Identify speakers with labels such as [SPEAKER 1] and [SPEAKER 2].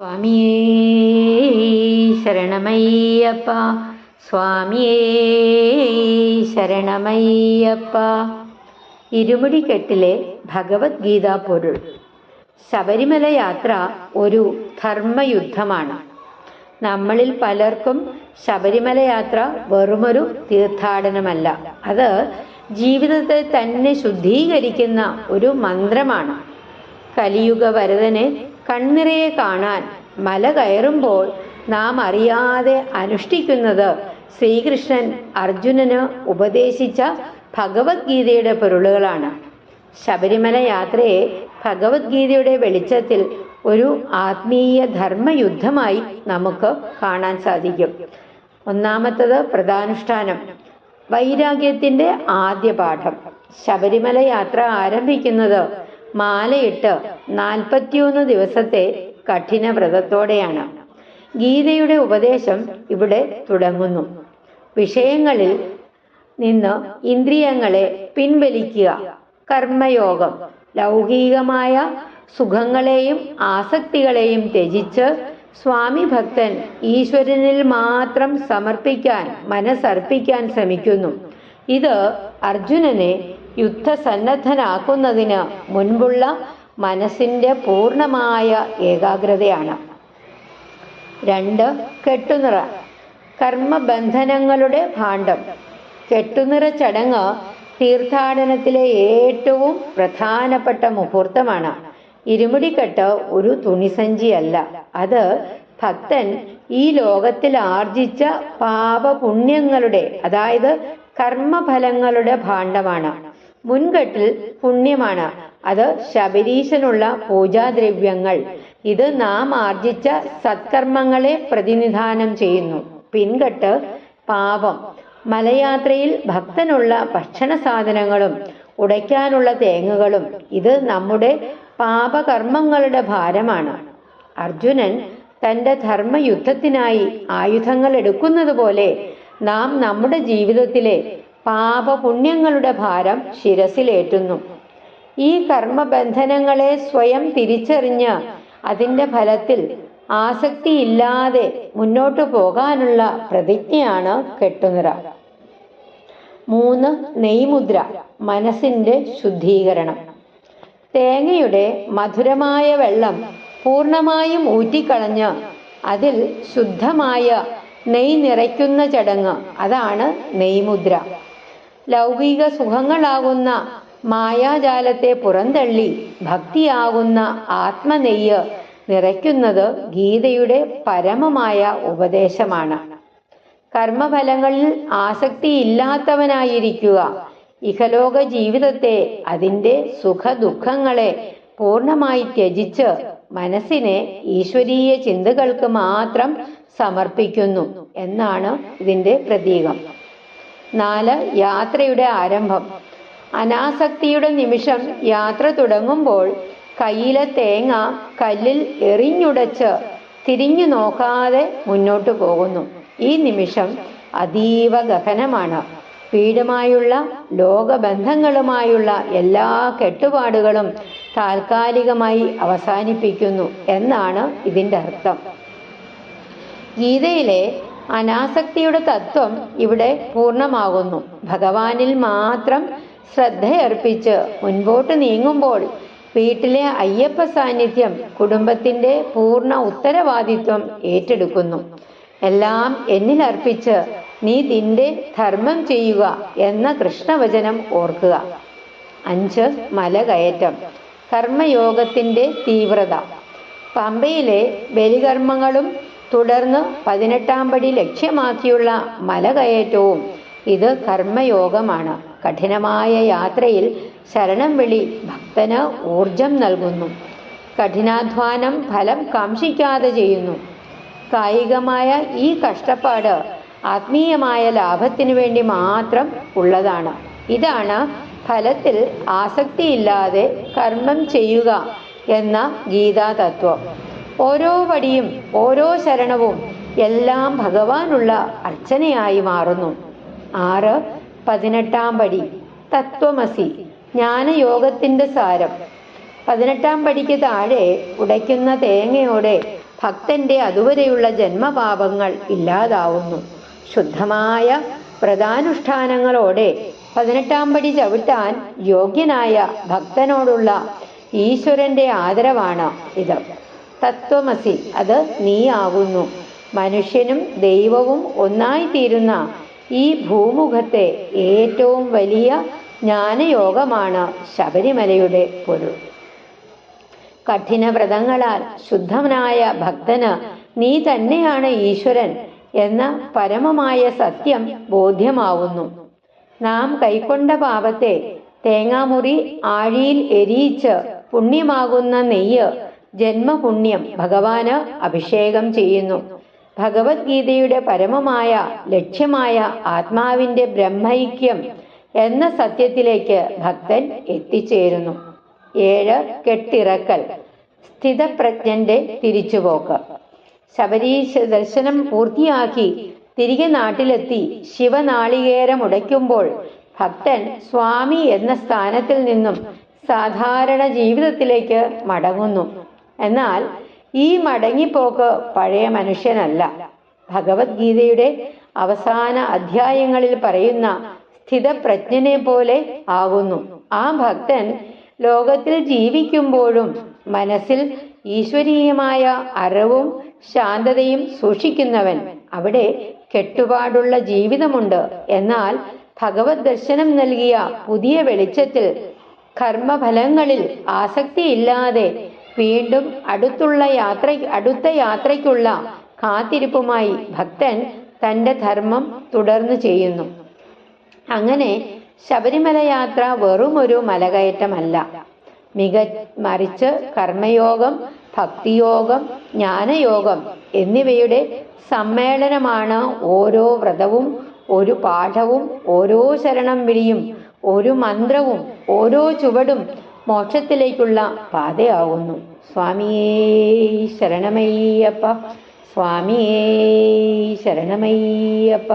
[SPEAKER 1] സ്വാമിയേ ശരണമയ്യപ്പ. സ്വാമിയേ ശരണമയ്യപ്പ. ഇരുമുടിക്കെട്ടിലെ ഭഗവത്ഗീത പൊരുൾ. ശബരിമല യാത്ര ഒരു ധർമ്മയുദ്ധമാണ്. നമ്മളിൽ പലർക്കും ശബരിമല യാത്ര വെറുമൊരു തീർത്ഥാടനമല്ല. അത് ജീവിതത്തെ തന്നെ ശുദ്ധീകരിക്കുന്ന ഒരു മന്ത്രമാണ്. കലിയുഗ വരദനെ കണ്ണിറയെ കാണാൻ മല കയറുമ്പോൾ നാം അറിയാതെ അനുഷ്ഠിക്കുന്നത് ശ്രീകൃഷ്ണൻ അർജുനന് ഉപദേശിച്ച ഭഗവത്ഗീതയുടെ പൊരുളുകളാണ്. ശബരിമല യാത്രയെ ഭഗവത്ഗീതയുടെ വെളിച്ചത്തിൽ ഒരു ആത്മീയ ധർമ്മയുദ്ധമായി നമുക്ക് കാണാൻ സാധിക്കും. ഒന്നാമത്തത് പ്രധാനുഷ്ഠാനം വൈരാഗ്യത്തിന്റെ ആദ്യ പാഠം. ശബരിമല യാത്ര ആരംഭിക്കുന്നത് മാലയിട്ട് നാൽപ്പത്തിയൊന്ന് ദിവസത്തെ കഠിന വ്രതത്തോടെയാണ് ഗീതയുടെ ഉപദേശം ഇവിടെ തുടങ്ങുന്നു. വിഷയങ്ങളിൽ നിന്ന് ഇന്ദ്രിയങ്ങളെ പിൻവലിക്കുക കർമ്മയോഗം ലൗകികമായ സുഖങ്ങളെയും ആസക്തികളെയും ത്യജിച്ച് സ്വാമി ഭക്തൻ ഈശ്വരനിൽ മാത്രം സമർപ്പിക്കാൻ മനസ്സർപ്പിക്കാൻ ശ്രമിക്കുന്നു. ഇത് അർജുനനെ യുദ്ധസന്നദ്ധനാക്കുന്നതിന് മുൻപുള്ള മനസ്സിന്റെ പൂർണമായ ഏകാഗ്രതയാണ്. രണ്ട് കെട്ടുനിറ. കർമ്മബന്ധനങ്ങളുടെ ഭാണ്ഡം. കെട്ടുനിറ ചടങ്ങ് തീർത്ഥാടനത്തിലെ ഏറ്റവും പ്രധാനപ്പെട്ട മുഹൂർത്തമാണ്. ഇരുമുടിക്കെട്ട് ഒരു തുണിസഞ്ചിയല്ല. അത് ഭക്തൻ ഈ ലോകത്തിൽ ആർജിച്ച പാപപുണ്യങ്ങളുടെ അതായത് കർമ്മഫലങ്ങളുടെ ഭാണ്ഡമാണ്. മുൻകെട്ടിൽ പുണ്യമാണ്. അത് ശബരീശനുള്ള പൂജാദ്രവ്യങ്ങൾ. ഇത് നാം ആർജിച്ച സത്കർമ്മങ്ങളെ പ്രതിനിധാനം ചെയ്യുന്നു. പിൻകെട്ട് പാപം മലയാത്രയിൽ ഭക്തനുള്ള ഭക്ഷണ സാധനങ്ങളും ഉടയ്ക്കാനുള്ള തേങ്ങകളും ഇത് നമ്മുടെ പാപകർമ്മങ്ങളുടെ ഭാരമാണ്. അർജുനൻ തന്റെ ധർമ്മയുദ്ധത്തിനായി ആയുധങ്ങൾ എടുക്കുന്നത് പോലെ നാം നമ്മുടെ ജീവിതത്തിലെ പാപപുണ്യങ്ങളുടെ ഭാരം ശിരസിലേറ്റുന്നു. ഈ കർമ്മബന്ധനങ്ങളെ സ്വയം തിരിച്ചറിഞ്ഞ് അതിന്റെ ഫലത്തിൽ ആസക്തിയില്ലാതെ മുന്നോട്ടു പോകാനുള്ള പ്രതിജ്ഞയാണ് കെട്ടുനിറ. മൂന്ന് നെയ്മുദ്ര മനസ്സിന്റെ ശുദ്ധീകരണം. തേങ്ങയുടെ മധുരമായ വെള്ളം പൂർണമായും ഊറ്റിക്കളഞ്ഞ് അതിൽ ശുദ്ധമായ നെയ് നിറയ്ക്കുന്ന ചടങ്ങ് അതാണ് നെയ്മുദ്ര. ലൗകിക സുഖങ്ങളാകുന്ന മായാജാലത്തെ പുറന്തള്ളി ഭക്തിയാകുന്ന ആത്മനെയ്യ് നിറയ്ക്കുന്നത് ഗീതയുടെ പരമമായ ഉപദേശമാണ്. കർമ്മഫലങ്ങളിൽ ആസക്തിയില്ലാത്തവനായിരിക്കുക. ഇഹലോക ജീവിതത്തെ അതിന്റെ സുഖദുഃഖങ്ങളെ പൂർണമായി ത്യജിച്ച് മനസ്സിനെ ഈശ്വരീയ ചിന്തകൾക്ക് മാത്രം സമർപ്പിക്കുന്നു എന്നാണ് ഇതിന്റെ പ്രതീകം. നാല് യാത്രയുടെ ആരംഭം. അനാസക്തിയുടെ നിമിഷം യാത്ര തുടങ്ങുമ്പോൾ കയ്യിലെ തേങ്ങ കല്ലിൽ എറിഞ്ഞുടച്ച് തിരിഞ്ഞു നോക്കാതെ മുന്നോട്ടു പോകുന്നു. ഈ നിമിഷം അതീവ ഗഹനമാണ്. വീടുമായുള്ള ലോകബന്ധങ്ങളുമായുള്ള എല്ലാ കെട്ടുപാടുകളും താൽക്കാലികമായി അവസാനിപ്പിക്കുന്നു എന്നാണ് ഇതിന്റെ അർത്ഥം. ഗീതയിലെ അനാസക്തിയുടെ തത്വം ഇവിടെ പൂർണമാകുന്നു. ഭഗവാനിൽ മാത്രം ശ്രദ്ധയർപ്പിച്ച് മുൻപോട്ട് നീങ്ങുമ്പോൾ വീട്ടിലെ അയ്യപ്പ സാന്നിധ്യം കുടുംബത്തിന്റെ പൂർണ ഉത്തരവാദിത്വം ഏറ്റെടുക്കുന്നു. എല്ലാം എന്നിൽ അർപ്പിച്ച് നീ നിന്റെ ധർമ്മം ചെയ്യുക എന്ന കൃഷ്ണവചനം ഓർക്കുക. അഞ്ച് മലകയറ്റം. കർമ്മയോഗത്തിന്റെ തീവ്രത. പമ്പയിലെ ബലികർമ്മങ്ങളും തുടർന്ന് പതിനെട്ടാം പടി ലക്ഷ്യമാക്കിയുള്ള മലകയറ്റവും ഇത് കർമ്മയോഗമാണ്. കഠിനമായ യാത്രയിൽ ശരണം വിളി ഭക്തന് ഊർജം നൽകുന്നു. കഠിനാധ്വാനം ഫലം കാംക്ഷിക്കാതെ ചെയ്യുന്നു. കായികമായ ഈ കഷ്ടപ്പാട് ആത്മീയമായ ലാഭത്തിനു വേണ്ടി മാത്രം ഉള്ളതാണ്. ഇതാണ് ഫലത്തിൽ ആസക്തിയില്ലാതെ കർമ്മം ചെയ്യുക എന്ന ഗീതാ തത്വം ഓരോ വടിയും ഓരോ ശരണവും എല്ലാം ഭഗവാനുള്ള അർച്ചനയായി മാറുന്നു. ആറ് പതിനെട്ടാം പടി തത്വമസി ജ്ഞാനയോഗത്തിന്റെ സാരം. പതിനെട്ടാം പടിക്ക് താഴെ ഉടയ്ക്കുന്ന തേങ്ങയോടെ ഭക്തന്റെ അതുവരെയുള്ള ജന്മപാപങ്ങൾ ഇല്ലാതാവുന്നു. ശുദ്ധമായ വ്രതാനുഷ്ഠാനങ്ങളോടെ പതിനെട്ടാം പടി ചവിട്ടാൻ യോഗ്യനായ ഭക്തനോടുള്ള ഈശ്വരന്റെ ആദരവാണ് ഇത്. തത്വമസി. അത് നീയാകുന്നു. മനുഷ്യനും ദൈവവും ഒന്നായിത്തീരുന്ന ഈ ഭൂമുഖത്തെ ഏറ്റവും വലിയ ജ്ഞാനയോഗമാണ് ശബരിമലയുടെ പൊരുൾ. കഠിന വ്രതങ്ങളാൽ ശുദ്ധനായ ഭക്തന് നീ തന്നെയാണ് ഈശ്വരൻ എന്ന പരമമായ സത്യം ബോധ്യമാവുന്നു. നാം കൈക്കൊണ്ട പാപത്തെ തേങ്ങാമുറി ആഴിയിൽ എരിയിച്ച് പുണ്യമാകുന്ന നെയ്യ് ജന്മപുണ്യം ഭഗവാന് അഭിഷേകം ചെയ്യുന്നു. ഭഗവത്ഗീതയുടെ പരമമായ ലക്ഷ്യമായ ആത്മാവിന്റെ ബ്രഹ്മൈക്യം എന്ന സത്യത്തിലേക്ക് ഭക്തൻ എത്തിച്ചേരുന്നു. ഏഴ് കെട്ടിറക്കൽ. സ്ഥിതപ്രജ്ഞന്റെ തിരിച്ചുപോക്ക്. ശബരീശ ദർശനം പൂർത്തിയാക്കി തിരികെ നാട്ടിലെത്തി ശിവനാളികേരം ഉടയ്ക്കുമ്പോൾ ഭക്തൻ സ്വാമി എന്ന സ്ഥാനത്തിൽ നിന്നും സാധാരണ ജീവിതത്തിലേക്ക് മടങ്ങുന്നു. എന്നാൽ ഈ മടങ്ങിപ്പോക്ക് പഴയ മനുഷ്യനല്ല. ഭഗവത്ഗീതയുടെ അവസാന അധ്യായങ്ങളിൽ പറയുന്ന സ്ഥിതപ്രജ്ഞനെ പോലെ ആകുന്നു. ആ ഭക്തൻ ലോകത്തിൽ ജീവിക്കുമ്പോഴും മനസ്സിൽ ഈശ്വരീയമായ അറിവും ശാന്തതയും സൂക്ഷിക്കുന്നവൻ അവിടെ കെട്ടുപാടുള്ള ജീവിതമുണ്ട്. എന്നാൽ ഭഗവത് ദർശനം നൽകിയ പുതിയ വെളിച്ചത്തിൽ കർമ്മഫലങ്ങളിൽ ആസക്തിയില്ലാതെ വീണ്ടും അടുത്തുള്ള യാത്ര അടുത്ത യാത്രയ്ക്കുള്ള കാത്തിരിപ്പുമായി ഭക്തൻ തന്റെ ധർമ്മം തുടർന്നു ചെയ്യുന്നു. അങ്ങനെ ശബരിമല യാത്ര വെറുമൊരു മലകയറ്റമല്ല. മിക മറിച്ച് കർമ്മയോഗം ഭക്തിയോഗം ജ്ഞാനയോഗം എന്നിവയുടെ സമ്മേളനമാണ് ഓരോ വ്രതവും ഒരു പാഠവും ഓരോ ശരണം വിളിയും ഒരു മന്ത്രവും ഓരോ ചുവടും മോക്ഷത്തിലേക്കുള്ള പാതയാവുന്നു. സ്വാമിയേ ശരണമയ്യപ്പ. സ്വാമിയേ ശരണമയ്യപ്പ.